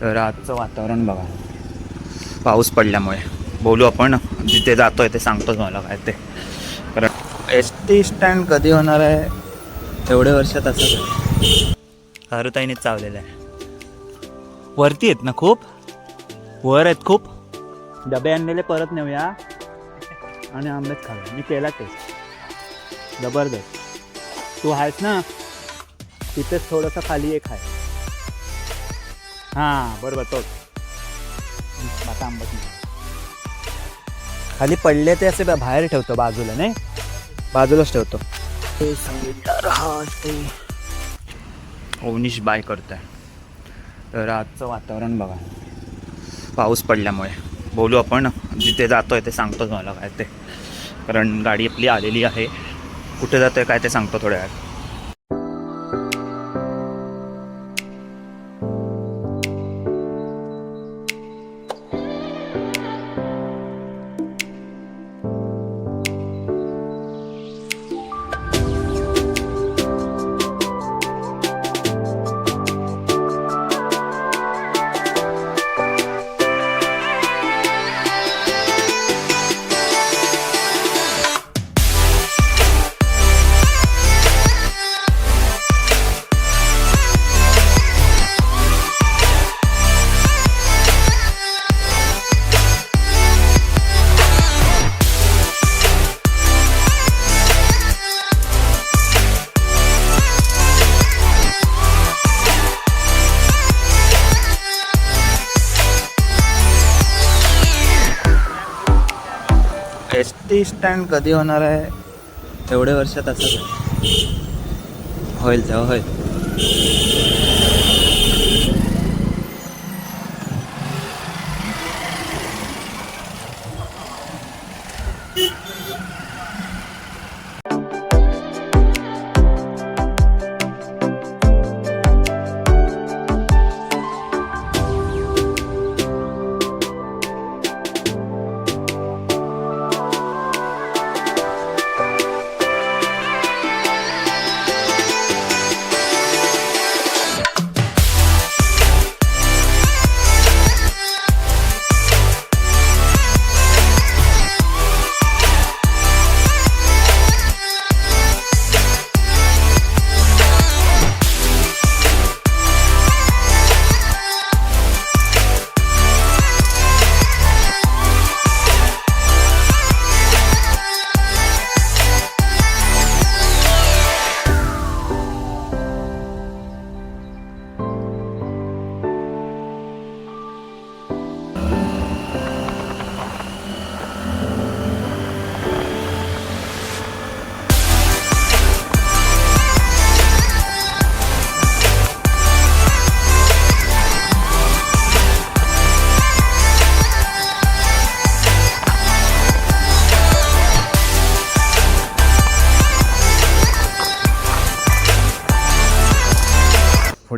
तर आजचं वातावरण बघा. पाऊस पडल्यामुळे. बोलू आपण जिथे जातोय ते सांगतोच मला काय ते. कारण एस टी स्टँड कधी होणार आहे एवढे वर्षात असं हरुताईनेच चावलेलं आहे. वरती आहेत ना खूप? वर आहेत खूप? डबे आणलेले परत नेऊया. आणि आंबेच खाऊया. मी केला टेस्ट जबरदस्त. तू आहेस ना? तिथेच थोडंसं खाली एक आहे. हां बरोबर तोच. आता आंबट नाही. खाली पडले ते असे बाहेर ठेवतो बाजूला नाही? बाजूलाच ठेवतो. ओनिश बाय करतोय. तर आजचं वातावरण बघा. पाऊस पडल्यामुळे. बोलू आपण जिथे जातोय ते सांगतोच मला काय ते. कारण गाडी आपली आलेली आहे. कुठे जातोय काय ते सांगतो थोड्या वेळात. टी स्टँड कधी होणार आहे? एवढे वर्षात असं होईल तेव्हा होईल.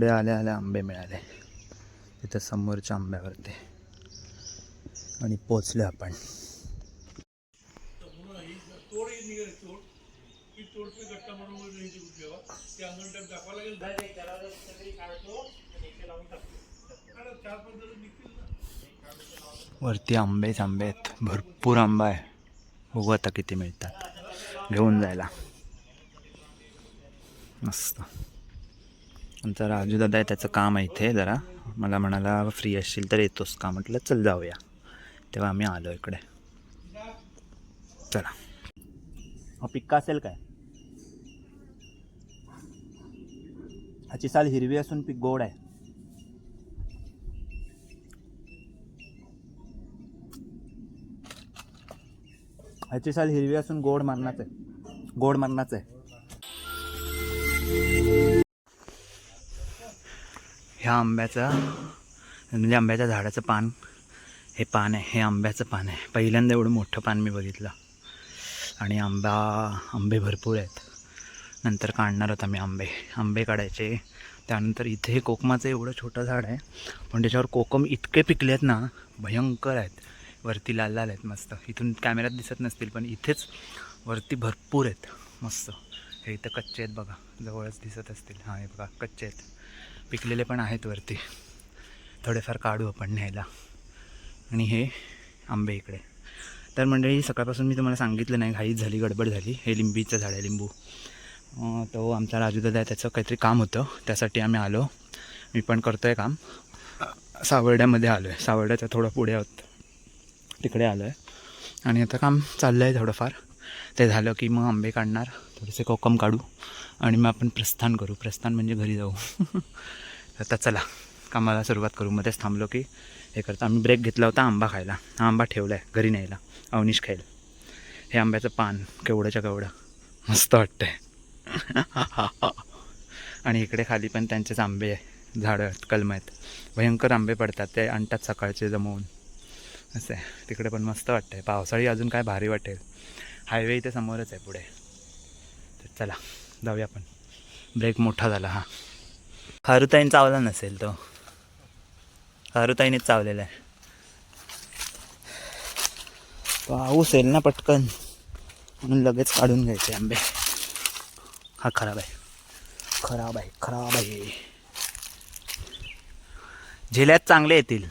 पुढे आल्या आल्या आंबे मिळाले. तिथं समोरच्या आंब्यावरती. आणि पोचले आपण. वरती आंबेच आंबे आहेत. भरपूर आंबा आहे. बघू आता किती मिळतात. घेऊन जायला. मस्त. आमचा राजू दादा आहे त्याचं काम आहे इथे जरा. मला म्हणाला फ्री असशील तर येतोस का? म्हटलं चल जाऊया. तेव्हा आम्ही आलो इकडे. चला. पिक्का असेल काय? ह्याची साल हिरवी असून पीक गोड आहे. ह्याची साल हिरवी असून गोड मारणाच आहे. गोड मारणाच आहे. ह्या आंब्याचा म्हणजे आंब्याच्या झाडाचं पान हे पान आहे हे आंब्याचं पान आहे. पहिल्यांदा एवढं मोठं पान मी बघितलं. आणि आंबा आंबे भरपूर आहेत. नंतर काढणार होता मी आंबे. आंबे काढायचे. त्यानंतर इथे कोकमाचं एवढं छोटं झाड आहे. पण त्याच्यावर कोकम इतके पिकले आहेत ना भयंकर आहेत. वरती लाल लाल आहेत मस्त. इथून कॅमेऱ्यात दिसत नसतील पण इथेच वरती भरपूर आहेत. मस्त. हे इथं कच्चे आहेत बघा. जवळच दिसत असतील. हां हे बघा कच्चे आहेत. पिकलेले पण आहेत वरती. थोडेफार काढू आपण न्यायला. आणि हे आंबे इकडे. तर मंडळी सकाळपासून मी तुम्हाला सांगितलं नाही घाईच झाली गडबड झाली. हे लिंबीचं झाड आहे लिंबू. तो आमचा राजूदादा आहे त्याचं काहीतरी काम होतं. त्यासाठी आम्ही आलो. मी पण करतो आहे काम. सावर्ड्यामध्ये आलो आहे सावर्ड्याच्या थोडं पुढे होतं तिकडे आलो आहे आणि आता काम चाललं आहे थोडंफार. ते झालं की मग आंबे काढणार थोडेसे कोकम काढू आणि मग आपण प्रस्थान करू. प्रस्थान म्हणजे घरी जाऊ. आता चला कामाला सुरुवात करू. मध्येच थांबलो की हे करतो. आम्ही ब्रेक घेतला होता आंबा खायला. हा आंबा ठेवला आहे घरी न्यायला. अवनीश खाईल. हे आंब्याचं पान केवढंच्या केवढं? मस्त वाटतंय. आणि इकडे खाली पण त्यांचेच आंबे आहे झाडं आहेत कलम आहेत. भयंकर आंबे पडतात. ते आणतात सकाळचे जमवून. असं आहे. तिकडे पण मस्त वाटतंय. पावसाळी अजून काय भारी वाटेल. हायवे इथे समोरच आहे पुढे. तर चला जाऊया आपण. ब्रेक मोठा झाला हा. हरुताईन चावला नसेल तो. खारुताईनेच चावलेला आहे. पाऊस येईल ना पटकन. म्हणून लगेच काढून घ्यायचे आंबे. हा खराब आहे. खराब आहे खराब आहे. झेल्यात चांगले येतील.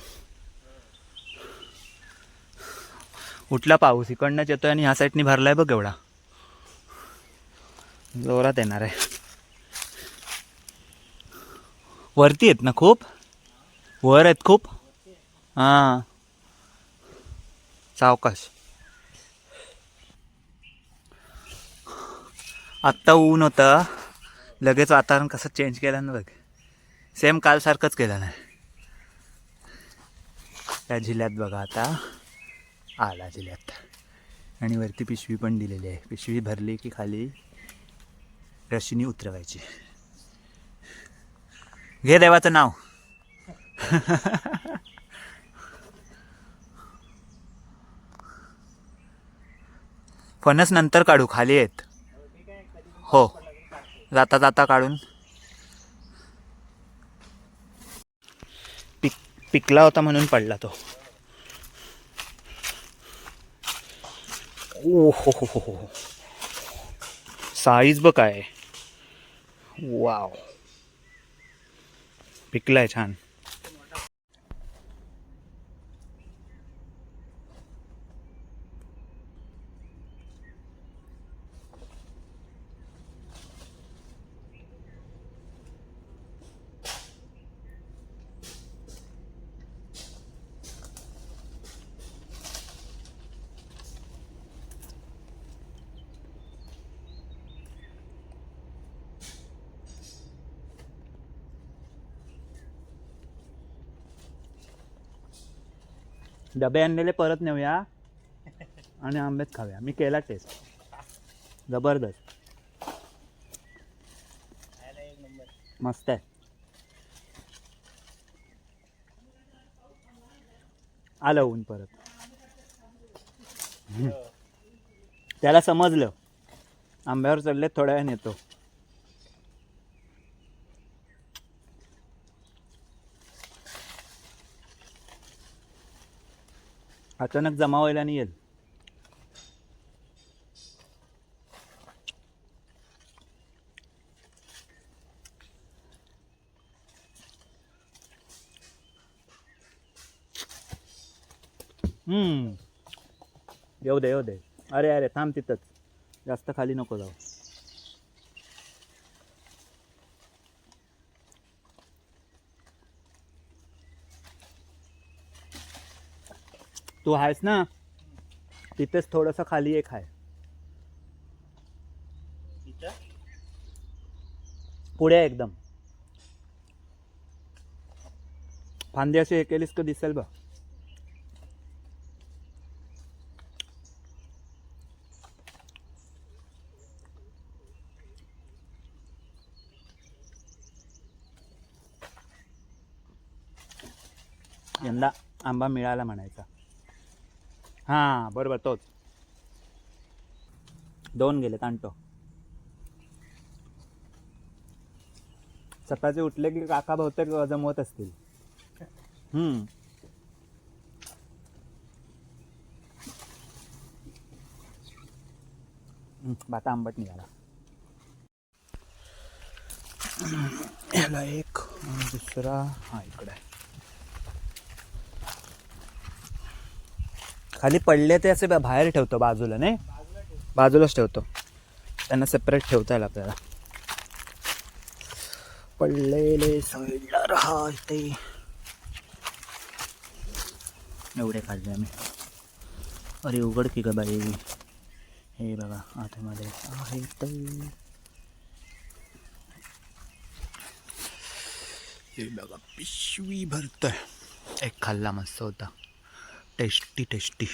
उठला पाऊस? इकडनंच येतोय आणि ह्या साईडनी भरलाय बघ एवढा. जोरात येणार आहे. वरती आहेत ना खूप? वर आहेत खूप? हां. सावकाश. आत्ता ऊन होतं. लगेच वातावरण कसं चेंज केलं ना बघ. सेम कालसारखंच केलं नाही. त्या जिल्ह्यात बघा आता. आला जिल्ह्यात. आणि वरती पिशवी पण दिलेली आहे. पिशवी भरली की खाली रशीनी उतरवायची. घे देवाचं नाव. फणस नंतर काढू खाली आहेत हो. जाता जाता काढून. पिक पिकला होता म्हणून पडला तो. ओ हो हो हो हो साईज बघ काय. वाव. पिकलाय छान. डबे आणलेले परत नेऊया आणि आंबेच खाऊया. मी केला टेस्ट जबरदस्त. मस्त आहे. आलं ऊन परत. त्याला समजलं. आंब्यावर चढले थोड्या वेळ येतो. अचानक जमा व्हायला नाही येईल. हम्म. येऊ दे येऊ दे. अरे अरे थांब तिथंच. जास्त खाली नको जाऊ. तू आहेस ना तिथेच थोडंसं खाली एक आहे. पुढे एकदम. फांदी अशी हे केलीस तर दिसेल बघ. यंदा आंबा मिळाला म्हणायचा. हां बरोबर तोच. दोन गेलेत आणतो. सकाळचे उठले की काका बहुतेक जमवत असतील. हम्म. हम्म, बाता आंबट निघाला. ह्याला एक दुसरा हा इकडे. खाली पडले ते असे बा- बाहेर ठेवतो बाजूला नाही? बाजूलाच ठेवतो. त्यांना सेपरेट ठेवता येईल आपल्याला. पडलेले साईडला राहा ते. एवढे खाल्ले आम्ही. अरे उघड की ग बाई. हे बघा आतमध्ये आहे ते. हे बघा पिशवी भरत एक खाल्ला मस्त होता. Tasty tasty